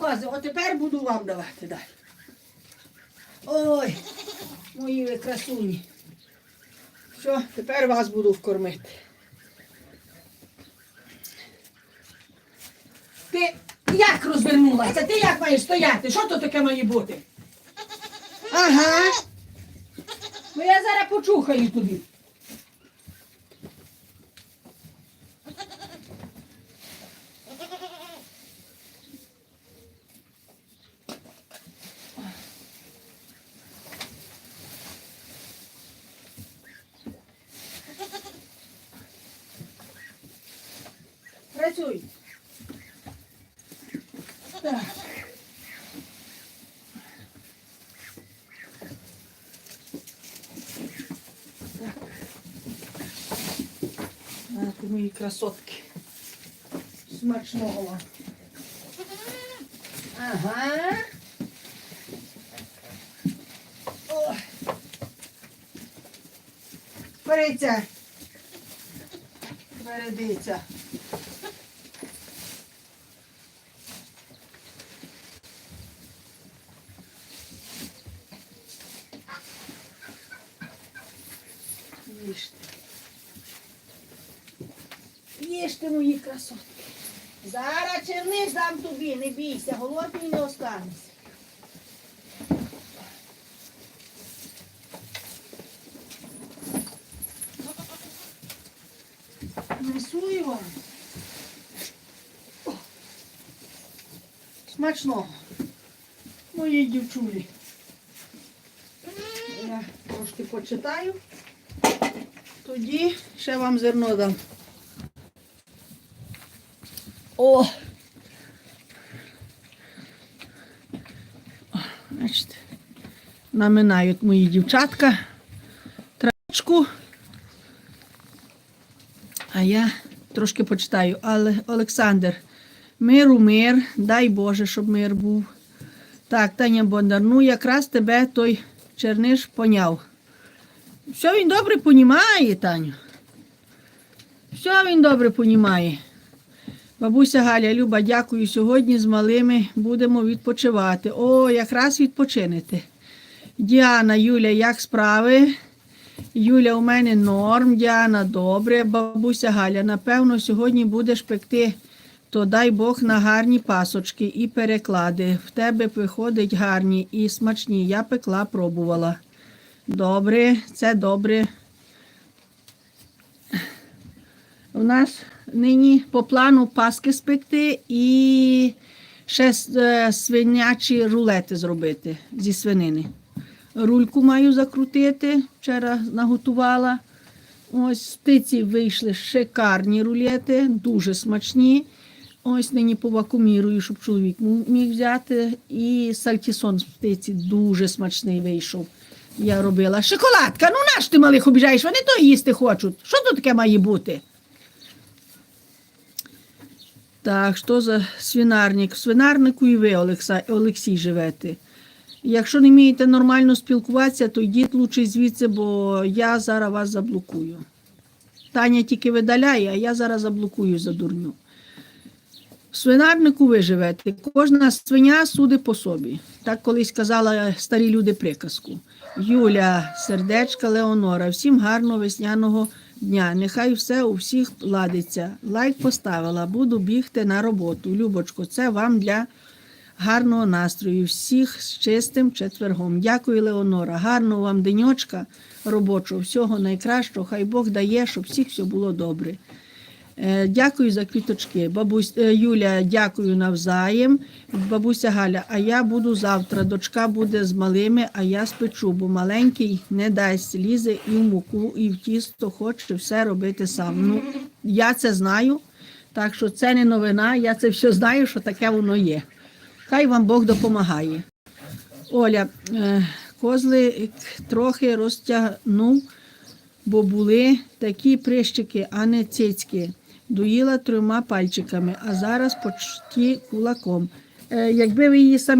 сльози. От тепер буду вам давати далі. Ой, мої ви красуні. Що, тепер вас буду вкормити. Ти як розвернулася? Ти як маєш стояти? Що то таке має бути? Ага. Ну я зараз почухаю тобі. Працюй. Так. Так, мої красотки. Смачного. Ага. Ой. Перейця. Передиться. Їжте. Їжте, мої красотки. Зараз черниш дам тобі, не бійся, голодний не останешся. Несую вам. Смачного. Мої дівчулі. Я трошки почитаю. Тоді ще вам зерно дам. О! Бачите, наминають мої дівчатка травичку. А я трошки почитаю. Але Олександр, миру мир, дай Боже, щоб мир був. Так, Таня Бондар, ну якраз тебе той черниш поняв. Все він добре понімає, Таню. Все він добре понімає. Бабуся Галя, Люба, дякую. Сьогодні з малими будемо відпочивати. О, якраз відпочинете. Діана, Юля, як справи? Юля, у мене норм, Діана, добре. Бабуся Галя, напевно, сьогодні будеш пекти, то дай Бог на гарні пасочки і переклади. В тебе виходить гарні і смачні. Я пекла, пробувала. Добре, це добре. У нас нині по плану паски спекти і ще е, свинячі рулети зробити зі свинини. Рульку маю закрутити, вчора наготувала. Ось з птиці вийшли шикарні рулети, дуже смачні. Ось нині повакумірую, щоб чоловік міг взяти. І сальтісон з птиці дуже смачний вийшов. Я робила. Шоколадка, ну наш ти малих обіжаєш, вони то їсти хочуть. Що тут таке має бути? Так, що за свинарник? В свинарнику і ви, Олекса, Олексій, живете. Якщо не вмієте нормально спілкуватися, то йдіть лучше звідси, бо я зараз вас заблокую. Таня тільки видаляє, а я зараз заблокую за дурню. Свинарнику ви живете. Кожна свиня судить по собі. Так колись казала старі люди приказку. Юля, сердечка Леонора, всім гарного весняного дня. Нехай все у всіх ладиться. Лайк поставила, буду бігти на роботу. Любочко, це вам для гарного настрою. Всіх з чистим четвергом. Дякую, Леонора. Гарного вам деньочка робочого, всього найкращого. Хай Бог дає, щоб всіх все було добре. Е, Дякую за квіточки. Бабусь е, Юля, дякую навзаєм. Бабуся Галя, а я буду завтра. Дочка буде з малими, а я спечу, бо маленький не дасть лізе і в муку, і в тісто хоче все робити сам. Ну, я це знаю, так що це не новина, я це все знаю, що таке воно є. Хай вам Бог допомагає. Оля, е, козлик трохи розтягнув, бо були такі прищики, а не цицьки. Доїла трьома пальчиками, а зараз почти кулаком. Е, якби ви її самі